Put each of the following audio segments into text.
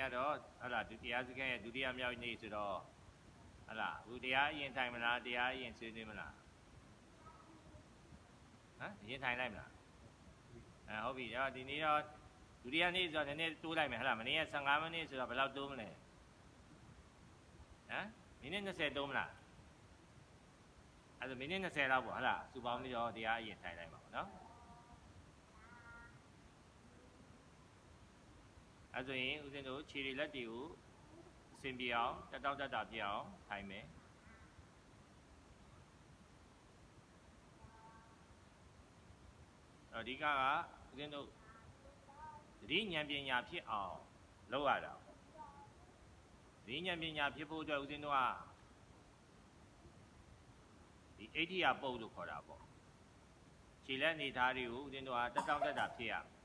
ကတော့ဟလာဒုတိယစကန်ရဲ့ဒုတိယမြောက်နေ့ဆိုတော့ဟလာအခုတရားအရင်ထိုင်မလားတရားအရင်ဆွေးနွေးမလားဟမ်အရင်ထိုင်လိုက်မလားအဲဟုတ်ပြီတော့ဒီနေ့တော့ဒုတိယနေ့ဆိုတော့နည်းနည်းတိုးလိုက်မယ်ဟလာမနေ့က15မိနစ်ဆိုတော့ဘယ်လောက်တိုးမလဲဟမ်မိနစ်20တိုးမလားအဲ့ဒါမိနစ်20လောက်ပေါ့ဟလာစူပေါင်းပြီးတော့တရားအရင်ထိုင်လိုက်ပါပေါ့နော် အဲဆိုရင်ဦးဇင်းတို့ခြေတွေလက်တွေကိုအစင်ပြေအောင်တက်တောက်တက်တာပြအောင်ထိုင်မယ်အဓိကကဦးဇင်းတို့သတိဉာဏ်ပညာဖြစ်အောင်လုပ်ရတာသတိဉာဏ်ပညာဖြစ်ဖို့အတွက်ဦးဇင်းတို့ကဒီအိဋ္ဌိယပုတ်လို့ခေါ်တာပေါ့ခြေလက်အနေထားတွေကိုဦးဇင်းတို့ကတက်တောက်တက်တာဖြစ်ရမယ်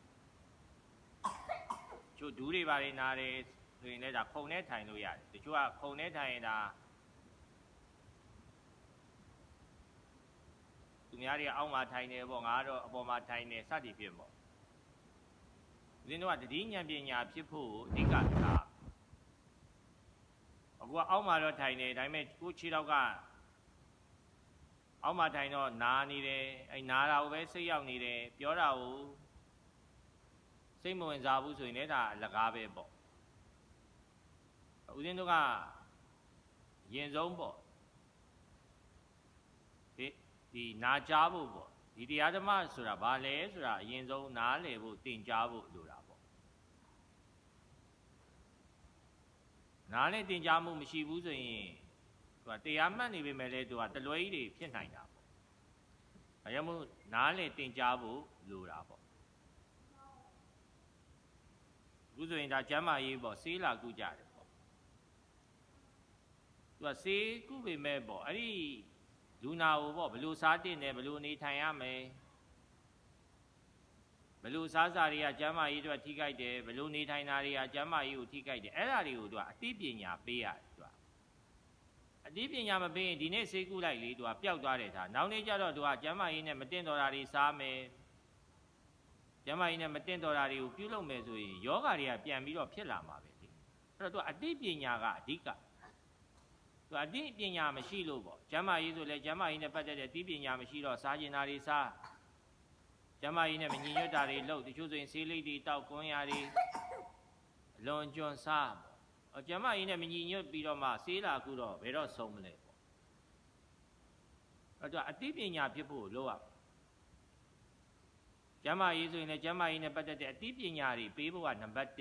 ချို့ဒူးတွေပါနေနာတယ်ဆိုရင်လည်းဒါခုံနဲ့ထိုင်လို့ရတယ်တချို့ကခုံနဲ့ထိုင်ရင်ဒါသူများတွေအောက်မှာထိုင်နေပေါ့ငါကတော့အပေါ်မှာထိုင်နေစသည်ဖြင့်ပေါ့ဦးဇင်းတို့ကတတိဉာဏ်ပညာဖြစ်ဖို့အဓိကထားအခုကအောက်မှာတော့ထိုင်နေဒါပေမဲ့ကိုယ်ခြေတော့ကအောက်မှာထိုင်တော့နာနေတယ်အဲနာတာကိုပဲစိတ်ရောက်နေတယ်ပြောတာကို စိတ်မဝင်စားဘူးဆိုရင်လည်းဒါအလကားပဲပေါ့ဦးဇင်းတို့ကရင်ဆုံးပေါ့ဒီဒီနာကြားဖို့ပေါ့ဒီတရားဓမ္မဆိုတာဘာလဲဆိုတာအရင်ဆုံးနားလည်ဖို့တင်ကြားဖို့လိုတာပေါ့နားလည်တင်ကြားမှုမရှိဘူးဆိုရင်သူကတရားမှတ်နေပေမဲ့လည်းသူကတလွဲကြီးတွေဖြစ်နိုင်တာပေါ့အဲကြောင့်မို့နားလည်တင်ကြားဖို့လိုတာပေါ့ အ ခုဆိုရင်ဒါကျမ်းမာရေးပေါ့ဆေးလာကုကြတယ်ပေါ့သူကဆေးကုပေမဲ့ပေါ့အဲ့ဒီလူနာကိုပေါ့ဘယ်လိုစားတင်တယ်ဘယ်လိုနေထိုင်ရမယ်ဘယ်လိုစားစာတွေကကျမ်းမာရေးအတွက်ထိခိုက်တယ်ဘယ်လိုနေထိုင်တာတွေကကျမ်းမာရေးကိုထိခိုက်တယ်အဲ့ဒါတွေကိုသူကအသိပညာပေးရတယ်သူကအသိပညာမပေးရင်ဒီနေ့ဆေးကုလိုက်လေသူကပျောက်သွားတယ်ဒါနောက်နေ့ကျတော့သူကကျမ်းမာရေးနဲ့မတင်တော်တာတွေစားမယ် ကျမ်းမာရေးနဲ့မတင်တော်တာတွေကိုပြုလုပ်မယ်ဆိုရင်ယောဂတွေကပြန်ပြီးတော့ဖြစ်လာမှာပဲလေအဲ့တော့သူအတိပညာကအဓိကသူအတိပညာမရှိလို့ပေါ့ကျမ်းမာရေးဆိုလဲကျမ်းမာရေးနဲ့ပတ်သက်တဲ့အတိပညာမရှိတော့စားကျင်တာတွေစားကျမ်းမာရေးနဲ့မညီညွတ်တာတွေလုပ်တချို့ဆိုရင်ဆေးလိပ်တွေတောက်ကွန်းရာတွေအလွန်ကျွံစားပေါ့အော်ကျမ်းမာရေးနဲ့မညီညွတ်ပြီးတော့မှဆေးလာခုတော့ဘယ်တော့ဆုံးမလဲပေါ့အဲ့တော့အတိပညာဖြစ်ဖို့လိုရပါ ကျမ်းမာရေးဆိုရင်လည်းကျမ်းမာရေးနဲ့ပတ်သက်တဲ့အသိပညာတွေပေးဖို့ကနံပါတ်1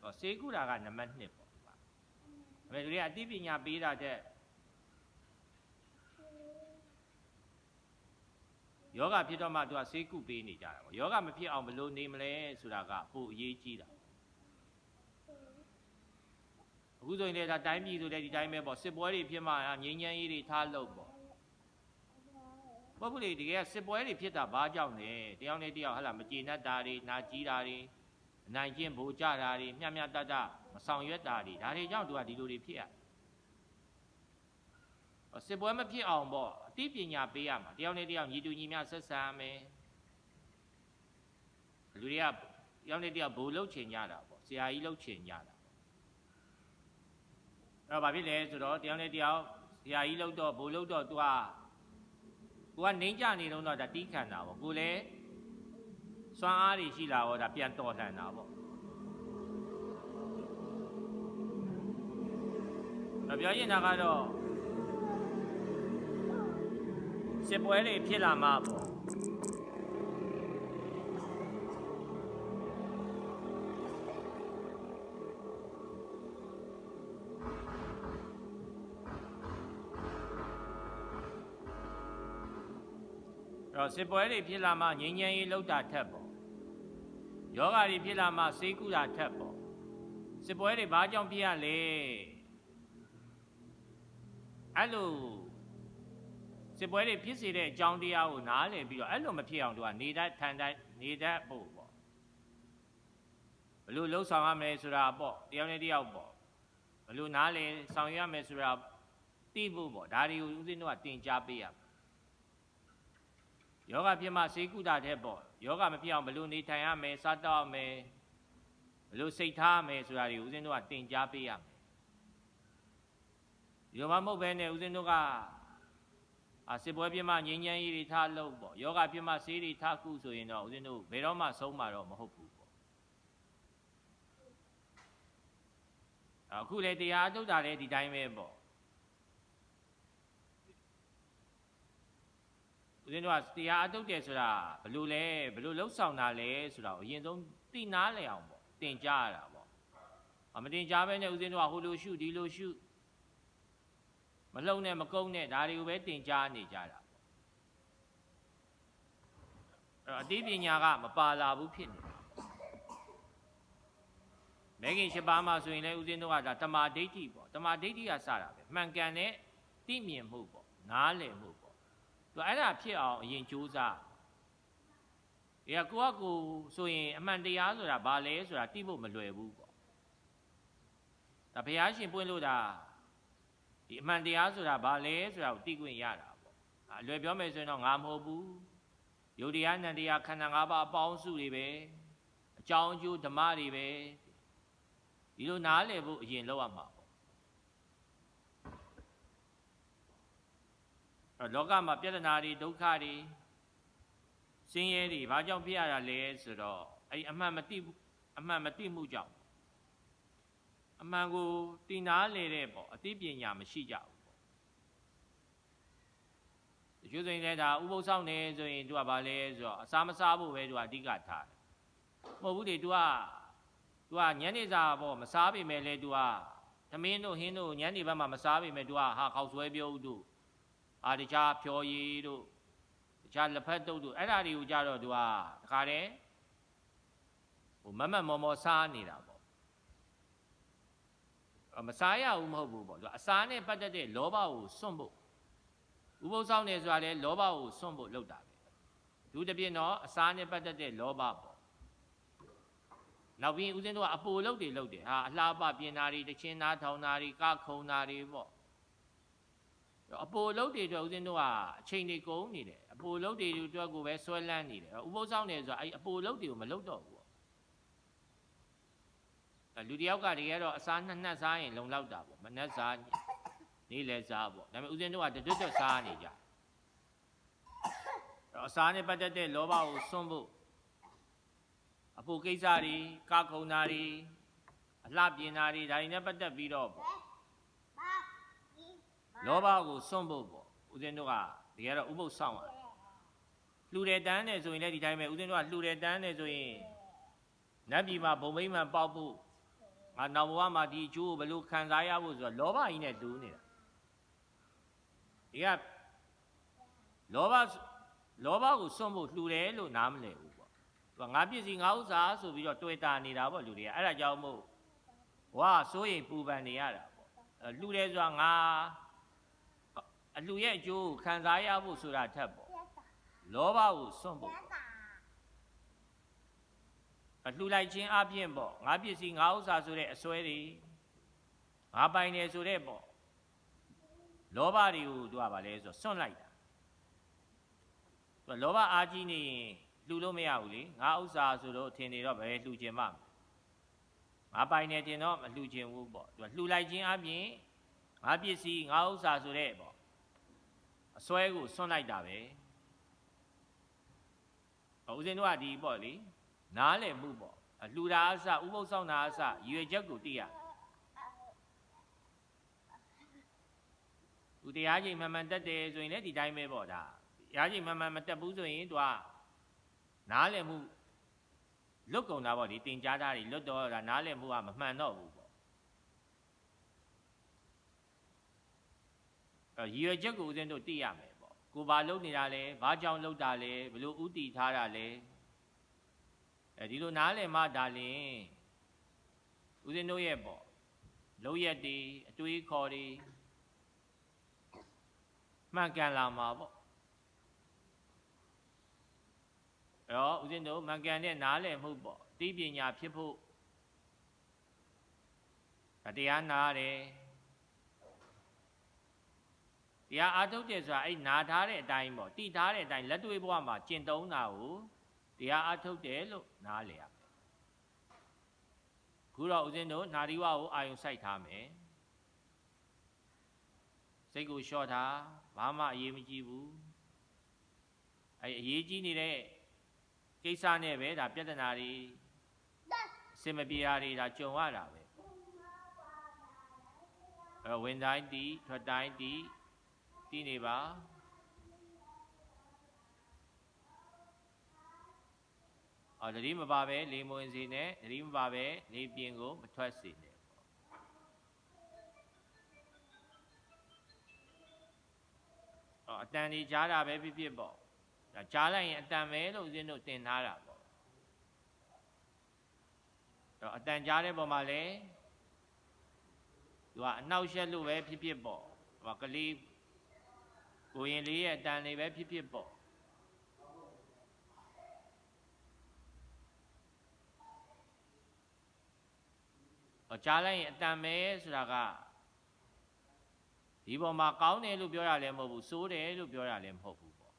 ဟောစေကုတာကနံပါတ်2ပေါ့ဒီမှာအမေတို့တွေကအသိပညာပေးတာတဲ့ယောဂဖြစ်တော့မှသူကစေကုပေးနေကြတာပေါ့ယောဂမဖြစ်အောင်ဘယ်လိုနေမလဲဆိုတာကပိုအရေးကြီးတာအခုဆိုရင်လည်းဒါတိုင်းပြည်ဆိုလည်းဒီတိုင်းပဲပေါ့စစ်ပွဲတွေဖြစ်မှငြိမ်းချမ်းရေးတွေထားလို့ပေါ့ ပုဂ္ဂလိတကယ်စစ်ပွဲတွေဖြစ်တာဘာကြောင့်လဲတယောက်နဲ့တယောက်ဟလာမကျေနပ်တာတွေနာကြီးတာတွေအနိုင်ကျင့်ဗိုလ်ကြတာတွေမျှမျှတတမဆောင်ရွက်တာတွေဒါတွေကြောင့်သူကဒီလိုတွေဖြစ်ရစစ်ပွဲမဖြစ်အောင်ပေါ့အသိပညာပေးရမှာတယောက်နဲ့တယောက်ညီတူညီမျှဆက်ဆံမယ်လူတွေကတယောက်နဲ့တယောက်ဘိုလ်လုတ်ချင်ကြတာပေါ့ဆရာကြီးလုတ်ချင်ကြတာပေါ့အဲ့တော့ဘာဖြစ်လဲဆိုတော့တယောက်နဲ့တယောက်ဆရာကြီးလုတ်တော့ဘိုလ်လုတ်တော့သူက ကိုကနေကြနေတော့ဒါတီးခံတာပေါ့ကိုလည်းစွမ်းအားတွေရှိလာတော့ဒါပြန်တော်လှန်တာပေါ့မပြောရင်တာကတော့စစ်ပွဲတွေဖြစ်လာမှာပေါ့ တော့စစ်ပွဲတွေဖြစ်လာမှငြိမ်းချမ်းရေးလောက်တာထက်ပေါ့ယောဂါတွေဖြစ်လာမှစေကုတာထက်ပေါ့စစ်ပွဲတွေဘာကြောင့်ဖြစ်ရလဲအဲ့လိုစစ်ပွဲတွေဖြစ်စေတဲ့အကြောင်းတရားကိုနားလည်ပြီးတော့အဲ့လိုမဖြစ်အောင်သူကနေတတ်ထန်တတ်နေတတ်ဖို့ပေါ့ဘယ်လိုလှုပ်ဆောင်ရမလဲဆိုတာပေါ့တယောက်နဲ့တယောက်ပေါ့ဘယ်လိုနားလည်ဆောင်ရွက်ရမယ်ဆိုတာသိဖို့ပေါ့ဒါတွေကိုဦးဇင်းတို့ကတင် जा ပေးရမ ယ်ယောဂဖြစ်မှစေကုတာတဲ့ပေါ့ယောဂမဖြစ်အောင်ဘယ်လိုနေထိုင်ရမယ်စားတော့ရမယ်ဘယ်လိုစိတ်ထားမယ်ဆိုတာတွေဦးဇင်းတို့ကတင် जा ပေးရမယ်ဒီလိုမှမဟုတ်ဘဲနဲ့ဦးဇင်းတို့ကအာစစ်ပွဲပြမငြိမ်းချမ်းရေးတွေထားလို့ပေါ့ယောဂပြမဆေးတွေထားခုဆိုရင်တော့ဦးဇင်းတို့ဘယ်တော့မှဆုံးမှာတော့မဟုတ်ဘူးပေါ့အခုလေတရားအထုတ်တာလည်းဒီတိုင်းပဲပေါ့ ဦးဇင်းတို့ကတရားအထုတ်တယ်ဆိုတာဘယ်လိုလဲဘယ်လိုလှုပ်ဆောင်တာလဲဆိုတာကိုအရင်ဆုံးသိနာလည်အောင်ပေါ့တင်ကြရတာပေါ့အမတင်ကြဘဲနဲ့ဦးဇင်းတို့ကဟိုလိုရှုဒီလိုရှုမလုံနဲ့မကုန်းနဲ့ဒါတွေကိုပဲတင်ကြနေကြတာပေါ့အဲ့တော့အသိပညာကမပါလာဘူးဖြစ်နေမဲခင်၈ပါးမှာဆိုရင်လည်းဦးဇင်းတို့ကဒါတမာဒိဋ္ဌိပေါ့တမာဒိဋ္ဌိကစတာပဲမှန်ကန်တဲ့သိမြင်မှုပေါ့နားလည်မှုပေါ့ သူအဲ့ဒါဖြစ်အောင်အရင်ကြိုးစားဒီကကိုကကိုဆိုရင်အမှန်တရားဆိုတာဘာလဲဆိုတာသိဖို့မလွယ်ဘူးပေါ့ဒါဘုရားရှင်ပွင့်လို့ဒါဒီအမှန်တရားဆိုတာဘာလဲဆိုတာကိုသိခွင့်ရတာပေါ့အလွယ်ပြောမယ်ဆိုရင်တော့ငါမဟုတ်ဘူးယုတ်တရားနံတရားခန္ဓာ၅ပါးအပေါင်းစုတွေပဲအကြောင်းအကျိုးဓမ္မတွေပဲဒီလိုနားလည်ဖို့အရင်လောက်ရမှာပေါ့ အဲ့လောကမှာပြဿနာတွေဒုက္ခတွေဆင်းရဲတွေဘာကြောင့်ဖြစ်ရတာလဲဆိုတော့အဲ့အမှန်မသိဘူးအမှန်မသိမှုကြောင့်အမှန်ကိုတည်နာလေတဲ့ပေါ့အသိပညာမရှိကြဘူးပေါ့တချို့ဆိုရင်လည်းဒါဥပုသ်ဆောင်နေဆိုရင်သူကဘာလဲဆိုတော့အစာမစားဖို့ပဲသူကအဓိကထားတယ်မဟုတ်ဘူးလေသူကသူကညနေစာပေါ့မစားပေမဲ့လေသူကသမင်းတို့ဟင်းတို့ညနေဘက်မှာမစားပေမဲ့သူကဟာခေါက်ဆွဲပြုတ်တို့ အာတခြားဖြော်ရည်တို့တခြားလက်ဖက်တုပ်တို့အဲ့ဒါတွေကိုကြတော့သူကတခါတည်းဟိုမမတ်မော်မော်စားနေတာပေါ့မစားရဘူးမဟုတ်ဘူးပေါ့သူအစာနဲ့ပတ်သက်တဲ့လောဘကိုစွန့်ဖို့ဥပုသ်ဆောင်နေဆိုတာလေလောဘကိုစွန့်ဖို့လုပ်တာပဲဒုတစ်ပြင်းတော့အစာနဲ့ပတ်သက်တဲ့လောဘပေါ့နောက်ပြီးဦးဇင်းတို့ကအပိုလုတ်တွေလုတ်တယ်ဟာအလှပပြင်နာတွေတချင်းနာထောင်နာတွေကခုံနာတွေပေါ့ အပိုလုတ်တွေအတွက်ဦးဇင်းတို့ကအချိန်တွေကုန်နေတယ်အပိုလုတ်တွေအတွက်ကိုပဲဆွဲလန်းနေတယ်ဥပုသ်ဆောင်နေဆိုတာအဲ့အပိုလုတ်တွေကိုမလုတ်တော့ဘူးလူတယောက်ကတကယ်တော့အစားနှစ်နှက်စားရင်လုံလောက်တာပေါ့မနှက်စားနေ့လဲစားပေါ့ဒါပေမဲ့ဦးဇင်းတို့ကတတွတ်တွတ်စားနေကြအဲ့အစားနဲ့ပတ်သက်တဲ့လောဘကိုစွန့်ဖို့အဖို့ကိစ္စတွေကာခုံတာတွေအလှပြင်တာတွေဒါတွေနဲ့ပတ်သက်ပြီးတော့ပေါ့ လောဘကိုစွန့်ဖို့ပေါ့ဦးဇင်းတို့ကတကယ်တော့ဥပုပ်ဆောင်ရတယ်လှူတယ်တန်းတယ်ဆိုရင်လည်းဒီတိုင်းပဲဦးဇင်းတို့ကလှူတယ်တန်းတယ်ဆိုရင်နတ်ပြည်မှာဘုံမိမ့်မှန်ပေါက်ဖို့ငါနောက်ဘဝမှာဒီအကျိုးကိုဘယ်လိုခံစားရဖို့ဆိုတော့လောဘကြီးနဲ့တူးနေတာဒီကလောဘလောဘကိုစွန့်ဖို့လှူတယ်လို့နားမလည်ဘူးပေါ့သူကငါပစ္စည်းငါဥစ္စာဆိုပြီးတော့တွေ့တာနေတာပေါ့လူတွေကအဲ့ဒါကြောင့်မို့ဝါစိုးရင်ပူပန်နေရတာပေါ့လှူတယ်ဆိုတာငါ အလှရဲ့အကျိုးကိုခံစားရဖို့ဆိုတာထက်ပေါ့လောဘကိုစွန့်ဖို့လှူလိုက်ခြင်းအပြင်ပေါ့ငါပစ္စည်းငါဥစ္စာဆိုတဲ့အစွဲတွေငါပိုင်တယ်ဆိုတဲ့ပေါ့လောဘတွေကိုသူကဗာလဲဆိုစွန့်လိုက်တာသူကလောဘအားကြီးနေရင်လှူလို့မရဘူးလေငါဥစ္စာဆိုတော့ထင်နေတော့ဘယ်လှူခြင်းမှငါပိုင်တယ်တင်တော့မလှူခြင်းဘူးပေါ့သူကလှူလိုက်ခြင်းအပြင်ငါပစ္စည်းငါဥစ္စာဆိုတဲ့ပေါ့ အစွဲကိုစွန့်လိုက်တာပဲဦးဇင်းတို့ကဒီပေါ့လေနားလည်မှုပေါ့အလှူတာအစဥပုသ်ဆောင်တာအစရွေချက်ကိုသိရသူတရားချိန်မှန်မှန်တက်တယ်ဆိုရင်လည်းဒီတိုင်းပဲပေါ့ဒါတရားချိန်မှန်မှန်မတက်ဘူးဆိုရင်သူကနားလည်မှုလွတ်ကုန်တာပေါ့ဒီတင်ကြားတာတွေလွတ်တော့ဒါနားလည်မှုကမမှန်တော့ဘူး ပေါ့အဲရွေချက်ကိုဦးဇင်းတို့သိရမယ်ပေါ့ကိုဘာလုပ်နေတာလဲဘာကြောင့်လုပ်တာလဲဘယ်လိုဥတီထားတာလဲအဲဒီလိုနားလည်မှဒါလင်ဦးဇင်းတို့ရဲ့ပေါ့လောက်ရက်တွေအတွေးခေါ်တွေမှန်ကန်လာမှာပေါ့အဲ့တော့ဦးဇင်းတို့မှန်ကန်တဲ့နားလည်မှုပေါ့သိပညာဖြစ်ဖို့တရားနာတယ် တရားအားထုတ်တယ်ဆိုတာအဲ့နာထားတဲ့အတိုင်းပေါ့တိထားတဲ့အတိုင်းလက်တွေ့ဘဝမှာကျင့်သုံးတာကိုတရားအားထုတ်တယ်လို့နားလည်ရမယ်ခုတော့ဦးဇင်းတို့နာရီဝကိုအာယုံစိုက်ထားမယ်စိတ်ကိုလျှော့ထားဘာမှအရေးမကြီးဘူးအဲအရေးကြီးနေတဲ့ကိစ္စနဲ့ပဲဒါပြဿနာတွေအစင်မပြေတာတွေဒါကြုံရတာပဲအဲတော့ဝင်တိုင်းတီးထွက်တိုင်းတီး တီးနေပါအော်တတိမပါပဲလေမွင်စီနဲ့တတိမပါပဲနေပြင်ကိုမထွက်စေနဲ့အော်အတန်ဒီကြားတာပဲဖြစ်ဖြစ်ပေါ့ဒါကြားလိုက်ရင်အတန်ပဲလို့ဦးဇင်းတို့တင်ထားတာပေါ့တော့အတန်ကြားတဲ့ပုံမှာလေသူကအနောက်ရှက်လို့ပဲဖြစ်ဖြစ်ပေါ့ဟိုကလေး ကိုရင်လေးရဲ့အတန်လေးပဲဖြစ်ဖြစ်ပေါ့ဟောကြားလိုက်ရင်အတန်ပဲဆိုတာကဒီပေါ်မှာကောင်းတယ်လို့ပြောရလည်းမဟုတ်ဘူးစိုးတယ်လို့ပြောရလည်းမဟုတ်ဘူးပေါ့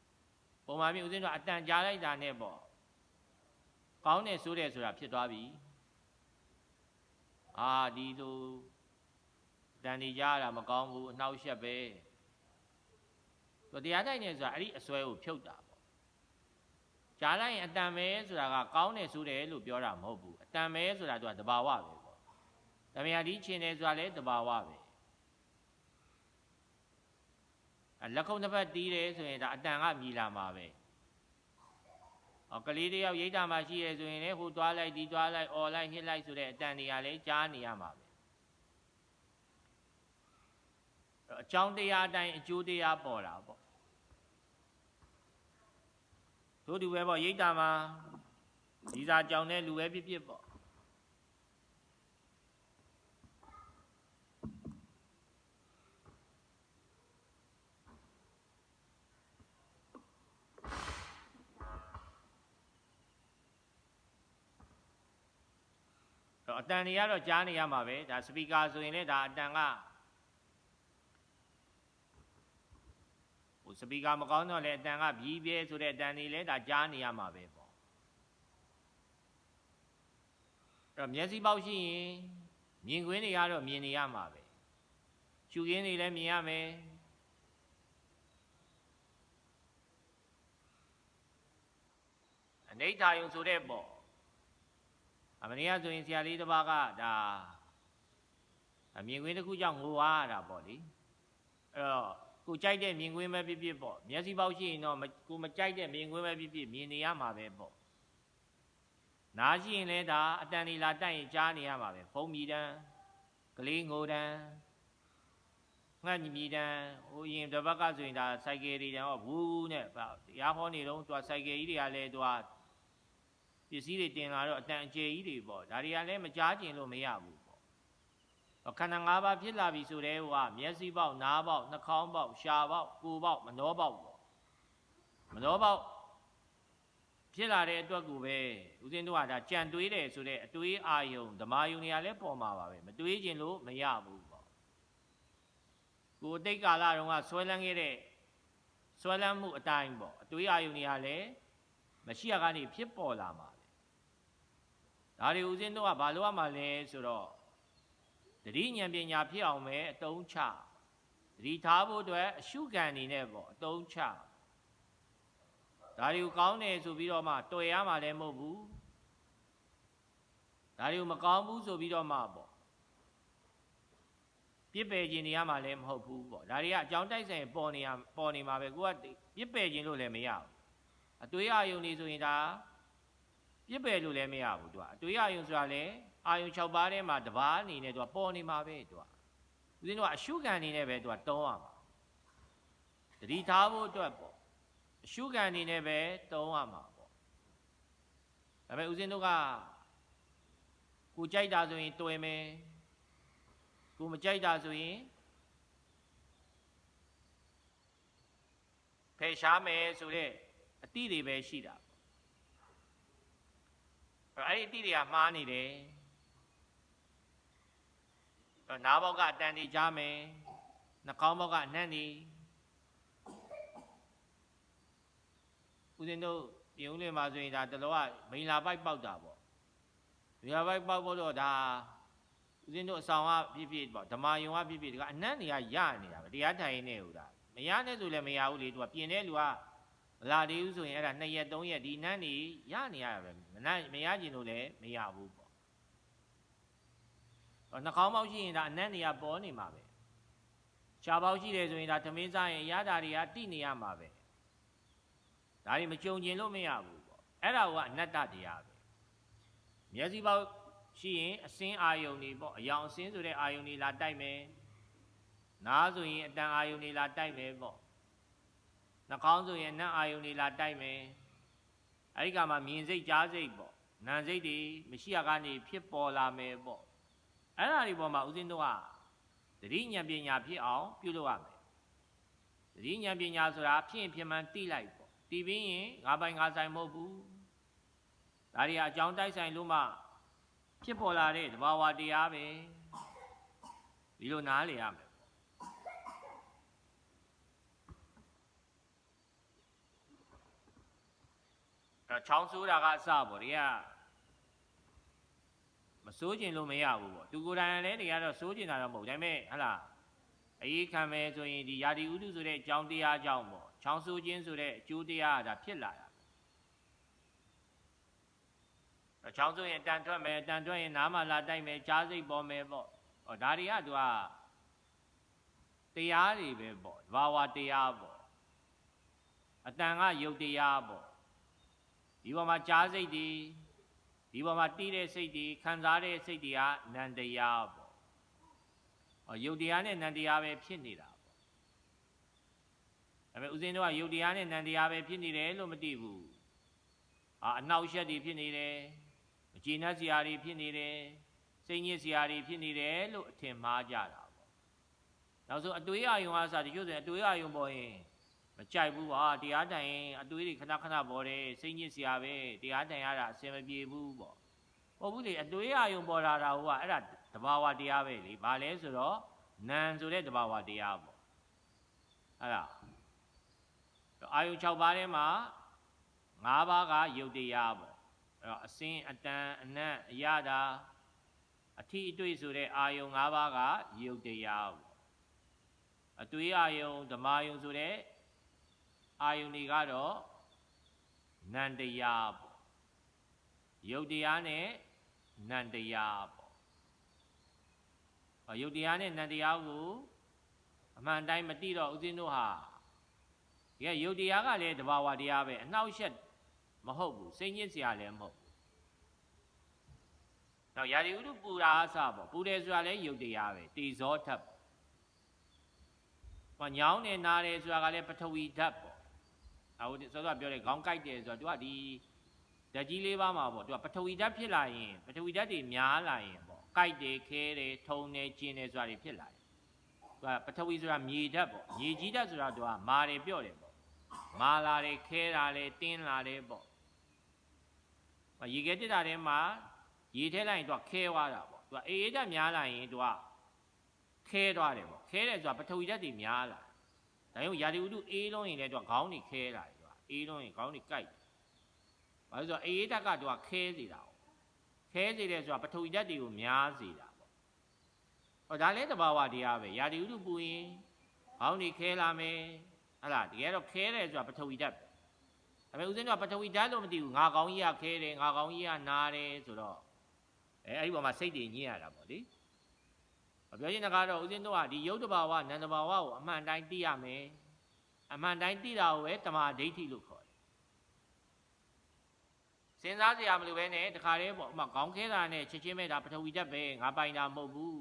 ပုံမှန်ပြီးဦးဇင်းတို့အတန်ကြားလိုက်တာနဲ့ပေါ့ကောင်းတယ်စိုးတယ်ဆိုတာဖြစ်သွားပြီအာဒီလိုတန်နေကြရတာမကောင်းဘူးအနှောက်အယှက်ပဲ သူတရားတိုက်နေဆိုတာအဲ့ဒီအစွဲကိုဖြုတ်တာပေါ့ကြားလိုက်ရင်အတန်ပဲဆိုတာကကောင်းတယ်ဆိုတယ်လို့ပြောတာမဟုတ်ဘူးအတန်ပဲဆိုတာသူကတဘာဝပဲပေါ့တမယာဒီချင်းတယ်ဆိုတာလည်းတဘာဝပဲအလက်ခုံတစ်ဖက်တီးတယ်ဆိုရင်ဒါအတန်ကမြည်လာမှာပဲအော်ကလေးတယောက်ရိတ်တာမှရှိရဲဆိုရင်လည်းဟိုသွားလိုက်ဒီသွားလိုက်អော်လိုက်ဟစ်လိုက်ဆိုတဲ့အတန်တွေကလည်းကြားနေရမှာပဲအကြောင်းတရားအတိုင်းအကျိုးတရားပေါ်တာပေါ့ တို့ဒီပဲပေါ့ရိတ်တာမှာဒီစာကြောင်တဲ့လူပဲဖြစ်ဖြစ်ပေါ့တော့အတန်တွေကတော့ကြားနေရမှာပဲဒါစပီကာဆိုရင်လည်းဒါအတန်ကဟို စပီကာမကောင်းတော့လည်းအတန်ကဘီးပြဲဆိုတဲ့အတန်တွေလည်းဒါကြားနေရမှာပဲပေါ့အဲ့တော့မျက်စိပေါက်ရှိရင်မြင်ကွင်းတွေကတော့မြင်နေရမှာပဲရှုခင်းတွေလည်းမြင်ရမယ်အနိဋ္ဌာယုံဆိုတဲ့ပေါ့အမနီးကဆိုရင်ဆရာလေးတစ်ပါးကဒါအမြင်ကွင်းတစ်ခုကြောင့်ငိုရတာပေါ့လေအဲ့တော့ ကိုကြိုက်တဲ့မြင်ကွင်းပဲဖြစ်ဖြစ်ပေါ့မျက်စိပေါက်ရှိရင်တော့ကိုမကြိုက်တဲ့မြင်ကွင်းပဲဖြစ်ဖြစ်မြင်နေရမှာပဲပေါ့နားရှိရင်လည်းဒါအတန်ဒီလာတိုက်ရင်ကြားနေရမှာပဲဖုံးမြည်တန်းကလေးငိုတန်းငှက်မြည်တန်းဟိုရင်တစ်ဘက်ကဆိုရင်ဒါစိုက်ကယ်တွေတောင်ဘူးနဲ့တရားဟောနေတော့သူကစိုက်ကယ်ကြီးတွေကလည်းသူကပစ္စည်းတွေတင်လာတော့အတန်အကျယ်ကြီးတွေပေါ့ဒါတွေကလည်းမကြားကျင်လို့မရဘူးပေါ့ ခန္ဓာ၅ပါးဖြစ်လာပြီဆိုတဲ့ဟိုကမျက်စိပေါက်နားပေါက်နှာခေါင်းပေါက်ရှားပေါက်ကိုယ်ပေါက်မနှောပေါက်ပေါ့မနှောပေါက်ဖြစ်လာတဲ့အတွက်ကိုပဲဦးဇင်းတို့ကဒါကြံတွေးတယ်ဆိုတဲ့အတွေးအာယုံဓမာယုံတွေကလည်းပေါ်မှာပါပဲမတွေးကျင်လို့မရဘူးပေါ့ကိုယ်တိတ်ကာလတုန်းကဆွဲလန်းခဲ့တဲ့ဆွဲလန်းမှုအတိုင်းပေါ့အတွေးအာယုံတွေကလည်းမရှိရကနေဖြစ်ပေါ်လာမှာဒါတွေဦးဇင်းတို့ကဘာလို့ရမှာလဲဆိုတော့ တတိဉာဏ်ပညာဖြစ်အောင်ပဲအတုံးချတတိထားဖို့အတွက်အရှုခံနေနဲ့ပေါ့အတုံးချဒါတွေကိုကောင်းတယ်ဆိုပြီးတော့မှတွေ့ရမှာလည်းမဟုတ်ဘူးဒါတွေကိုမကောင်းဘူးဆိုပြီးတော့မှပေါ့ပြစ်ပယ်ခြင်းနေရမှာလည်းမဟုတ်ဘူးပေါ့ဒါတွေကအကြောင်းတိုက်ဆိုင်ပေါ်နေရပေါ်နေမှာပဲကိုကပြစ်ပယ်ခြင်းလို့လည်းမရဘူးအတွေးအယုံနေဆိုရင်ဒါပြစ်ပယ်လို့လည်းမရဘူးသူကအတွေးအာယုံဆိုတာလည်း အာယုံ6ပါးထဲမှာတစ်ပါးအနေနဲ့သူကပေါ်နေမှာပဲသူကဦးဇင်းတို့ကအရှုခံအနေနဲ့ပဲသူကတုံးရမှာတတိထားဖို့အတွက်ပေါ့အရှုခံအနေနဲ့ပဲတုံးရမှာပေါ့ဒါပေမဲ့ဦးဇင်းတို့ကကိုကြိုက်တာဆိုရင်တွေ့မယ်ကိုမကြိုက်တာဆိုရင်ဖယ်ရှားမယ်ဆိုတဲ့အတိတွေပဲရှိတာအဲ့ဒီအတိတွေကမှားနေတယ် နားဘောက်ကအတန်တွေကြားမယ်နှာခေါင်းဘောက်ကအနှံ့နေဦးဇင်းတို့ပြုံးလင်မှာဆိုရင်ဒါတလောကမိန်လာပိုက်ပေါက်တာပေါ့ဒီဟာဘိုက်ပေါက်ဖို့တော့ဒါဦးဇင်းတို့အဆောင်ကဖြစ်ဖြစ်ပေါ့ဓမ္မယုံကဖြစ်ဖြစ်ဒီကအနတ်နေရရနေတာပဲတရားထိုင်နေဟူတာမရနဲ့ဆိုလည်းမရဘူးလေသူကပြင်တဲ့လူကမလာသေးဘူးဆိုရင်အဲ့ဒါ2ရက်3ရက်ဒီနန်းနေရနေရတာပဲမနမရကျင်လို့လည်းမရဘူးပေါ့ဟော နှာခေါင်းပေါက်ရှိရင်ဒါအနတ်နေရပေါ်နေမှာပဲရှားပေါက်ရှိတယ်ဆိုရင်ဒါသမင်းစားရင်ရတာတွေကတိနေရမှာပဲဒါတွေမကြုံကျင်လို့မရဘူးပေါ့အဲ့ဒါကအနတ္တတရားပဲမျက်စိပေါက်ရှိရင်အစင်းအာယုန်တွေပေါ့အယောင်အစင်းဆိုတဲ့အာယုန်တွေလာတိုက်မယ်နားဆိုရင်အတန်အာယုန်တွေလာတိုက်မယ်ပေါ့နှာခေါင်းဆိုရင်နတ်အာယုန်တွေလာတိုက်မယ်အဲ့ဒီကမှမြင်စိတ်ကြားစိတ်ပေါ့နာမ်စိတ်တွေမရှိရကနေဖြစ်ပေါ်လာမယ်ပေါ့ အဲ့ဒါတွေပေါ်မှာဦးဇင်းတို့ကသတိဉာဏ်ပညာဖြစ်အောင်ပြုလုပ်ရမယ်သတိဉာဏ်ပညာဆိုတာဖြစ်ရင်ဖြစ်မှန်သိလိုက်ပေါ့သိပြီးရင်ငါပိုင်ငါဆိုင်မဟုတ်ဘူးဒါတွေကအကြောင်းတိုက်ဆိုင်လို့မှဖြစ်ပေါ်လာတဲ့သဘာဝတရားပဲဒီလိုနားလည်ရမယ်အဲချောင်းဆိုးတာကအစပေါ့ဒီက မစိုးကျင်လို့မရဘူးပေါ့သူကိုယ်တိုင်လည်းနေရာတော့စိုးကျင်တာတော့မဟုတ်ဒါပေမဲ့ဟဟလားအေးခံမယ်ဆိုရင်ဒီယာတိဥဒုဆိုတဲ့အကြောင်းတရားအကြောင်းပေါ့ချောင်းဆိုးခြင်းဆိုတဲ့အကျိုးတရားကဒါဖြစ်လာတာအချောင်းဆိုရင်တန်ထွက်မယ်တန်ထွက်ရင်နားမလာတိုက်မယ်ကြားစိတ်ပေါ်မယ်ပေါ့ဟောဒါတွေကသူကတရားတွေပဲပေါ့ဘာဝတရားပေါ့အတန်ကယုတ်တရားပေါ့ဒီပေါ်မှာကြားစိတ်တွေ ဒီပေါ်မှာတီးတဲ့စိတ်တွေခံစားတဲ့စိတ်တွေကနန္တရားပေါ့ဟောယုတ်တရားနဲ့နန္တရားပဲဖြစ်နေတာပေါ့ဒါပေမဲ့ဦးဇင်းတို့ကယုတ်တရားနဲ့နန္တရားပဲဖြစ်နေတယ်လို့မသိဘူးအာအနောက်ရှက်တွေဖြစ်နေတယ်မကျေနပ်စရာတွေဖြစ်နေတယ်စိတ်ညစ်စရာတွေဖြစ်နေတယ်လို့အထင်မှားကြတာပေါ့နောက်ဆုံးအတွေးအယုံအားစတချို့ဆိုရင်အတွေးအယုံပေါ်ရင် မကြိုက်ဘူးဟာတရားတိုင်ရင်အတွေးတွေခဏခဏပေါ်တယ်စိတ်ညစ်စရာပဲတရားတိုင်ရတာအဆင်မပြေဘူးပေါ့ဟုတ်ဘူးလေအတွေးအယုံပေါ်လာတာဟိုကအဲ့ဒါတဘာဝတရားပဲလေဘာလဲဆိုတော့နံဆိုတဲ့တဘာဝတရားပေါ့အဲ့ဒါအာယုံ6ပါးထဲမှာ5ပါးကယုတ်တရားပေါ့အဲ့တော့အစင်းအတန်အနတ်အရတာအထီးအတွေ့ဆိုတဲ့အာယုံ၅ပါးကယုတ်တရားပေါ့အတွေ့အာယုံဓမ္မယုံဆိုတဲ့ အာယုန်တွေကတော့နန္တရားပေါ့ယုတ်တရားနဲ့နန္တရားပေါ့ယုတ်တရားနဲ့နန္တရားကိုအမှန်တိုင်းမသိတော့ဦးဇင်းတို့ဟာဒီကယုတ်တရားကလည်းတဘာဝတရားပဲအနှောက်အယှက်မဟုတ်ဘူးစိတ်ညစ်စရာလည်းမဟုတ်ဘူးတော့ယာရီဥဒုပူရာအစပေါ့ပူတယ်ဆိုတာလည်းယုတ်တရားပဲတေဇောထပ်ပေါ့ဟောညောင်းနေနာတယ်ဆိုတာကလည်းပထဝီဓာတ်ပေါ့ အခုစောစောပြောတဲ့ခေါင်းကိုက်တယ်ဆိုတော့သူကဒီဓာတ်ကြီးလေးပါမှာပေါ့သူကပထဝီဓာတ်ဖြစ်လာရင်ပထဝီဓာတ်တွေများလာရင်ပေါ့ကိုက်တယ်ခဲတယ်ထုံတယ်ကျင်တယ်ဆိုတာတွေဖြစ်လာတယ်သူကပထဝီဆိုတာမြေဓာတ်ပေါ့မြေကြီးဓာတ်ဆိုတာသူကမာတယ်ပြော့တယ်ပေါ့မာလာတယ်ခဲတာတယ်တင်းလာတယ်ပေါ့ရေခဲတက်တာထဲမှာရေထဲလိုက်ရင်သူကခဲသွားတာပေါ့သူကအေးအေးဓာတ်များလာရင်သူကခဲသွားတယ်ပေါ့ခဲတယ်ဆိုတာပထဝီဓာတ်တွေများလာ ဒါကြောင့်ယာတိဥတုအေးလုံးရင်လည်းသူကခေါင်းတွေခဲလာတယ်သူကအေးလုံးရင်ခေါင်းတွေကိုက်တယ်ဘာလို့ဆိုတော့အေးဓာတ်ကသူကခဲစေတာ။ခဲစေတယ်ဆိုတာပထဝီဓာတ်တွေကိုများစေတာပေါ့။ဟောဒါလည်းတဘာဝတရားပဲယာတိဥတုပူရင်ခေါင်းတွေခဲလာမယ်။ဟလားတကယ်တော့ခဲတယ်ဆိုတာပထဝီဓာတ်ပဲ။ဒါပေမဲ့ဦးဇင်းကပထဝီဓာတ်လို့မသိဘူးငါကောင်းကြီးကခဲတယ်ငါကောင်းကြီးကနားတယ်ဆိုတော့အဲအဲ့ဒီပေါ်မှာစိတ်တွေညစ်ရတာပေါ့လေ။ ပြောရင်တကားတော့ဦးဇင်းတို့ကဒီယုတ်တဘာဝနန္တဘာဝကိုအမှန်တိုင်းသိရမယ်။အမှန်တိုင်းသိတာကိုပဲတမာဒိဋ္ဌိလို့ခေါ်တယ်။စဉ်းစားစရာမလိုပဲနဲ့တခါတည်းပေါ့ဥမာခေါင်းခဲတာနဲ့ချက်ချင်းပဲဒါပထဝီဓာတ်ပဲငါပိုင်တာမဟုတ်ဘူး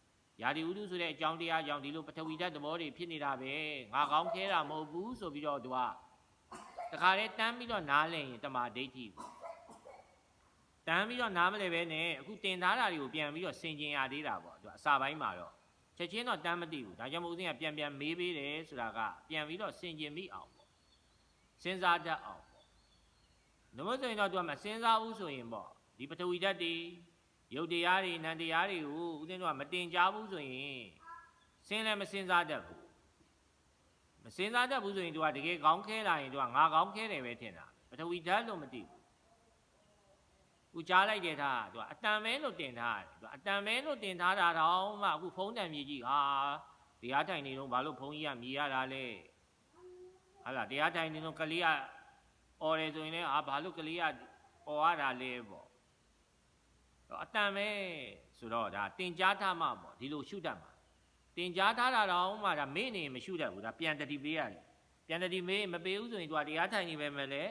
။ယာဒီဥဒုဆိုတဲ့အကြောင်းတရားကြောင့်ဒီလိုပထဝီဓာတ်သဘောတွေဖြစ်နေတာပဲ။ငါခေါင်းခဲတာမဟုတ်ဘူးဆိုပြီးတော့သူကတခါတည်းတန်းပြီးတော့နားလည်ရင်တမာဒိဋ္ဌိပေါ့ တန်းပြီးတော့နားမလဲပဲနဲ့အခုတင်ထားတာတွေကိုပြန်ပြီးတော့ဆင်ကျင်ရသေးတာပေါ့သူကအစာပိုင်းမှာတော့ချက်ချင်းတော့တန်းမသိဘူးဒါကြောင့်မို့ဦးစင်းကပြန်ပြန်မေးပေးတယ်ဆိုတာကပြန်ပြီးတော့ဆင်ကျင်မိအောင်ပေါ့စဉ်းစားတတ်အောင်ပေါ့ဒါမှမဟုတ်ဆိုရင်တော့သူကမစဉ်းစားဘူးဆိုရင်ပေါ့ဒီပထဝီဓာတ်တွေရုပ်တရားတွေနံတရားတွေကိုဦးစင်းတို့ကမတင်ကြဘူးဆိုရင်စဉ်းလည်းမစဉ်းစားတတ်ဘူးမစဉ်းစားတတ်ဘူးဆိုရင်သူကတကယ်ခေါင်းခဲလာရင်သူကငါခေါင်းခဲတယ်ပဲထင်တာပထဝီဓာတ်လို့မသိဘူး ခုကြားလိုက်တဲ့ထားသူကအတန်မဲလို့တင်ထားတယ်သူကအတန်မဲလို့တင်ထားတာတော့မှအခုဖုံးတံမြေကြီးဟာတရားထိုင်နေတော့ဘာလို့ဘုန်းကြီးကမြည်ရတာလဲဟာလားတရားထိုင်နေတော့ကလေးကអော်တယ်ဆိုရင်လည်းဟာဘာလို့ကလေးကអော်ရတာလဲပေါ့တော့အတန်မဲဆိုတော့ဒါတင်ကြားထားမှပေါ့ဒီလိုရှုတတ်မှာတင်ကြားထားတာတော့မှဒါမေ့နေမရှုတတ်ဘူးဒါပြန်တတိပေးရတယ်ပြန်တတိမေးမပေးဘူးဆိုရင်သူကတရားထိုင်နေပဲမဲ့လေ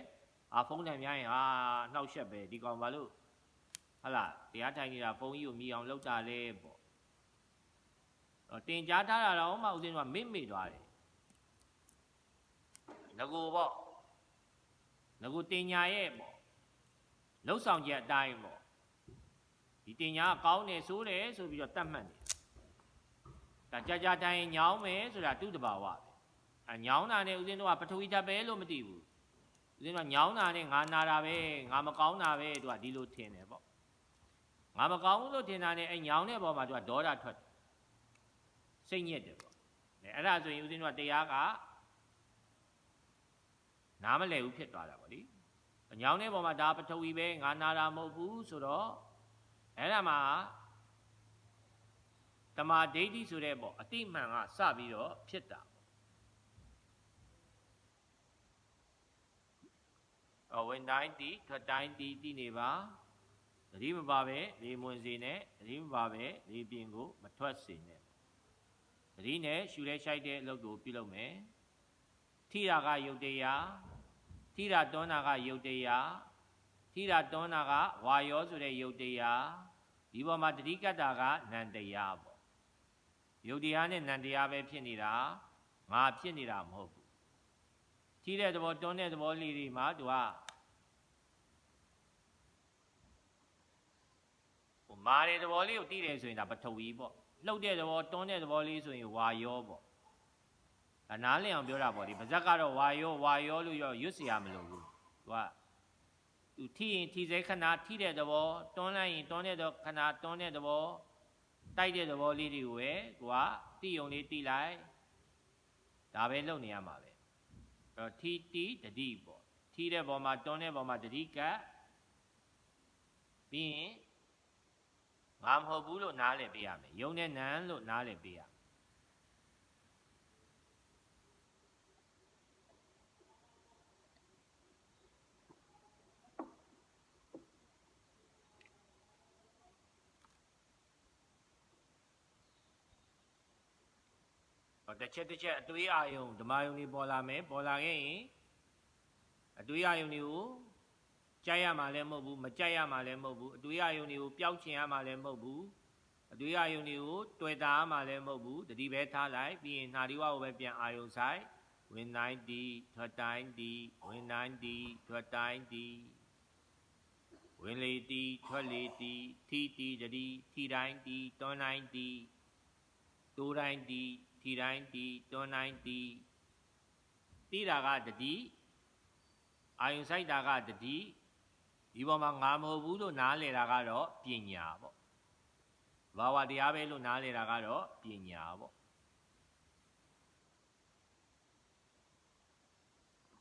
အာဖုန်းတန်များရင်ဟာနှောက်ရှက်ပဲဒီကောင်ဘာလို့ဟာလားတရားထိုင်နေတာဖုန်းကြီးကိုမြည်အောင်လုပ်တာလဲပေါ့တော့တင်ကြားထားတာတော့မှဦးဇင်းကမေ့မေ့သွားတယ်ငကိုပေါ့ငကိုတင်ညာရဲ့ပေါ့လှုပ်ဆောင်ချက်အတိုင်းပေါ့ဒီတင်ညာကကောင်းတယ်ဆိုတယ်ဆိုပြီးတော့တတ်မှတ်တယ်ဒါကြာကြာတိုင်ညောင်းမယ်ဆိုတာသူ့တဘာဝပဲအညောင်းတာနဲ့ဦးဇင်းတို့ကပထဝီဓာတ်ပဲလို့မသိဘူး ဦးဇင်းကညောင်းတာနဲ့ငါနာတာပဲငါမကောင်းတာပဲသူကဒီလိုထင်တယ်ပေါ့ငါမကောင်းဘူးလို့ထင်တာနဲ့အဲညောင်းတဲ့ဘောမှာသူကဒေါသထွက်တယ်စိတ်ညစ်တယ်ပေါ့အဲအဲ့ဒါဆိုရင်ဦးဇင်းတို့ကတရားကနားမလည်ဘူးဖြစ်သွားတာပေါ့လေအညောင်းတဲ့ဘောမှာဒါပထဝီပဲငါနာတာမဟုတ်ဘူးဆိုတော့အဲ့ဒါမှာတမာဒိဋ္ဌိဆိုတဲ့ပေါ့အတိမှန်ကစပြီးတော့ဖြစ်တာ ဝင်တိုင်းတီထွက်တိုင်းတီတီနေပါသတိမပါပဲလေမွန်စေနဲ့သတိမပါပဲလေပြင်းကိုမထွက်စေနဲ့သတိနဲ့ရှူလဲရှိုက်တဲ့အလုပ်ကိုပြုလုပ်မယ်ထိတာကယုတ်တရားထိတာတွန်းတာကယုတ်တရားထိတာတွန်းတာကဝါယောဆိုတဲ့ယုတ်တရားဒီပေါ်မှာတတိကတ္တာကနန္တရားပေါ့ယုတ်တရားနဲ့နန္တရားပဲဖြစ်နေတာငါဖြစ်နေတာမဟုတ်ဘူး ကြီးတဲ့သဘောတွန်းတဲ့သဘောလေးတွေမှာသူကဟိုမာတဲ့သဘောလေးကိုတည်တယ်ဆိုရင်ဒါပထဝီပေါ့လှုပ်တဲ့သဘောတွန်းတဲ့သဘောလေးဆိုရင်ဝါယောပေါ့ဒါနားလည်အောင်ပြောတာပေါ့ဒီပါဇက်ကတော့ဝါယောဝါယောလို့ရောရွတ်เสียမလို့ဘူးသူကသူထိရင်ထိစေခဏထိတဲ့သဘောတွန်းလိုက်ရင်တွန်းတဲ့ခဏတွန်းတဲ့သဘောတိုက်တဲ့သဘောလေးတွေကိုပဲသူကတိယုံလေးတိလိုက်ဒါပဲလုပ်နေရမှာပဲ အဲ့ တော့ထီတီတတိပေါ့ထီတဲ့ဘောမှာတွန်းတဲ့ဘောမှာတတိကပ်ပြီးရင်ငါမဟုတ်ဘူးလို့နားလည်ပေးရမယ်ယုံနဲ့နံလို့နားလည်ပေးရမယ်ဟော တစ်ချက်တစ်ချက်အတွေးအာယုံဓမ္မယုံတွေပေါ်လာမယ်ပေါ်လာခဲ့ရင်အတွေးအာယုံတွေကိုကြိုက်ရမှာလည်းမဟုတ်ဘူးမကြိုက်ရမှာလည်းမဟုတ်ဘူးအတွေးအာယုံတွေကိုပျောက်ချင်ရမှာလည်းမဟုတ်ဘူးအတွေးအာယုံတွေကိုတွေ့တာရမှာလည်းမဟုတ်ဘူးတတိပဲထားလိုက်ပြီးရင်နှာဒီဝကိုပဲပြန်အာယုံဆိုင်ဝင်တိုင်းဒီထွက်တိုင်းဒီဝင်တိုင်းဒီထွက်တိုင်းဒီဝင်လေတီထွက်လေတီထီတီတတိထီတိုင်းတီတွန်းတိုင်းတီတိုးတိုင်းတီ ထီတိုင်းတီတွန်းတိုင်းတီတိတာကတတိအာယုံဆိုင်တာကတတိဒီပေါ်မှာငါမဟုတ်ဘူးလို့နားလည်တာကတော့ပညာပေါ့ဘာဝတရားပဲလို့နားလည်တာကတော့ပညာပေါ့